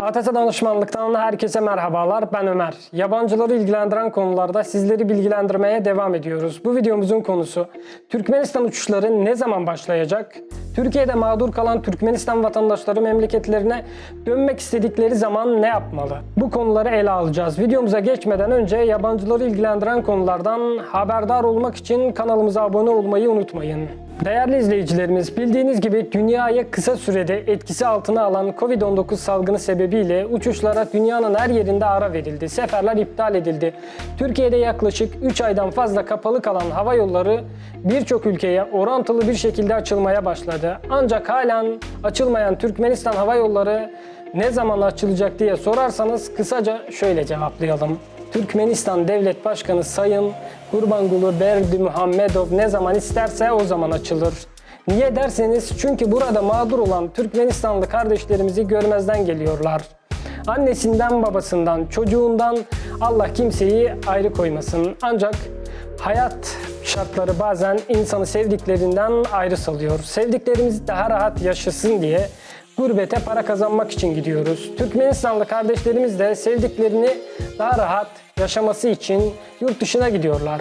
ATS Danışmanlık'tan herkese merhabalar. Ben Ömer. Yabancıları ilgilendiren konularda sizleri bilgilendirmeye devam ediyoruz. Bu videomuzun konusu Türkmenistan uçuşları ne zaman başlayacak? Türkiye'de mağdur kalan Türkmenistan vatandaşları memleketlerine dönmek istedikleri zaman ne yapmalı? Bu konuları ele alacağız. Videomuza geçmeden önce yabancıları ilgilendiren konulardan haberdar olmak için kanalımıza abone olmayı unutmayın. Değerli izleyicilerimiz, bildiğiniz gibi dünyayı kısa sürede etkisi altına alan Covid-19 salgını sebebiyle uçuşlara dünyanın her yerinde ara verildi. Seferler iptal edildi. Türkiye'de yaklaşık 3 aydan fazla kapalı kalan hava yolları birçok ülkeye orantılı bir şekilde açılmaya başladı. Ancak halen açılmayan Türkmenistan hava yolları ne zaman açılacak diye sorarsanız kısaca şöyle cevaplayalım. Türkmenistan Devlet Başkanı Sayın Gurbanguly Berdimuhamedov ne zaman isterse o zaman açılır. Niye derseniz çünkü burada mağdur olan Türkmenistanlı kardeşlerimizi görmezden geliyorlar. Annesinden, babasından, çocuğundan Allah kimseyi ayrı koymasın. Ancak hayat şartları bazen insanı sevdiklerinden ayrı salıyor. Sevdiklerimiz daha rahat yaşasın diye gurbete para kazanmak için gidiyoruz. Türkmenistanlı kardeşlerimiz de sevdiklerini daha rahat yaşaması için yurt dışına gidiyorlar.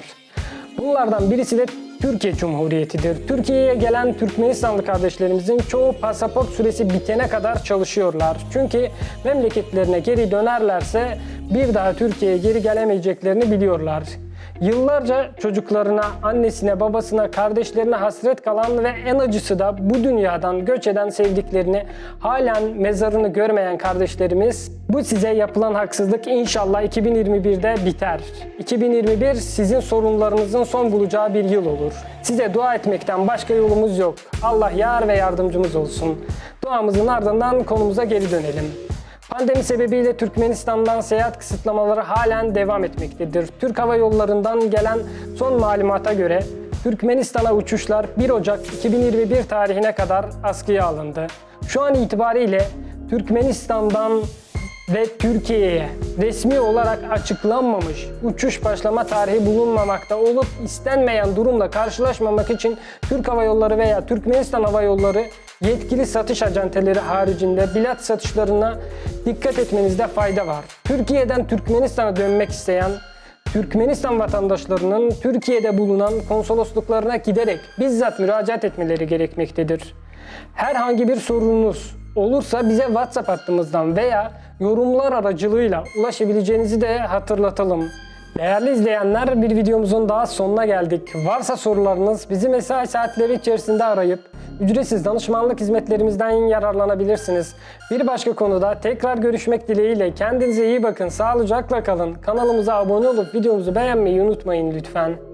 Bunlardan birisi de Türkiye Cumhuriyeti'dir. Türkiye'ye gelen Türkmenistanlı kardeşlerimizin çoğu pasaport süresi bitene kadar çalışıyorlar. Çünkü memleketlerine geri dönerlerse bir daha Türkiye'ye geri gelemeyeceklerini biliyorlar. Yıllarca çocuklarına, annesine, babasına, kardeşlerine hasret kalan ve en acısı da bu dünyadan göç eden sevdiklerini halen mezarını görmeyen kardeşlerimiz bu size yapılan haksızlık inşallah 2021'de biter. 2021 sizin sorunlarınızın son bulacağı bir yıl olur. Size dua etmekten başka yolumuz yok. Allah yar ve yardımcımız olsun. Duamızın ardından konumuza geri dönelim. Pandemi sebebiyle Türkmenistan'dan seyahat kısıtlamaları halen devam etmektedir. Türk Hava Yolları'ndan gelen son malumata göre Türkmenistan'a uçuşlar 1 Ocak 2021 tarihine kadar askıya alındı. Şu an itibariyle Türkmenistan'dan ve Türkiye'ye resmi olarak açıklanmamış uçuş başlama tarihi bulunmamakta olup istenmeyen durumla karşılaşmamak için Türk Hava Yolları veya Türkmenistan Hava Yolları yetkili satış acenteleri haricinde bilet satışlarına dikkat etmenizde fayda var. Türkiye'den Türkmenistan'a dönmek isteyen Türkmenistan vatandaşlarının Türkiye'de bulunan konsolosluklarına giderek bizzat müracaat etmeleri gerekmektedir. Herhangi bir sorununuz olursa bize WhatsApp hattımızdan veya yorumlar aracılığıyla ulaşabileceğinizi de hatırlatalım. Değerli izleyenler bir videomuzun daha sonuna geldik. Varsa sorularınız bizi mesai saatleri içerisinde arayıp ücretsiz danışmanlık hizmetlerimizden yararlanabilirsiniz. Bir başka konuda tekrar görüşmek dileğiyle kendinize iyi bakın, sağlıcakla kalın. Kanalımıza abone olup videomuzu beğenmeyi unutmayın lütfen.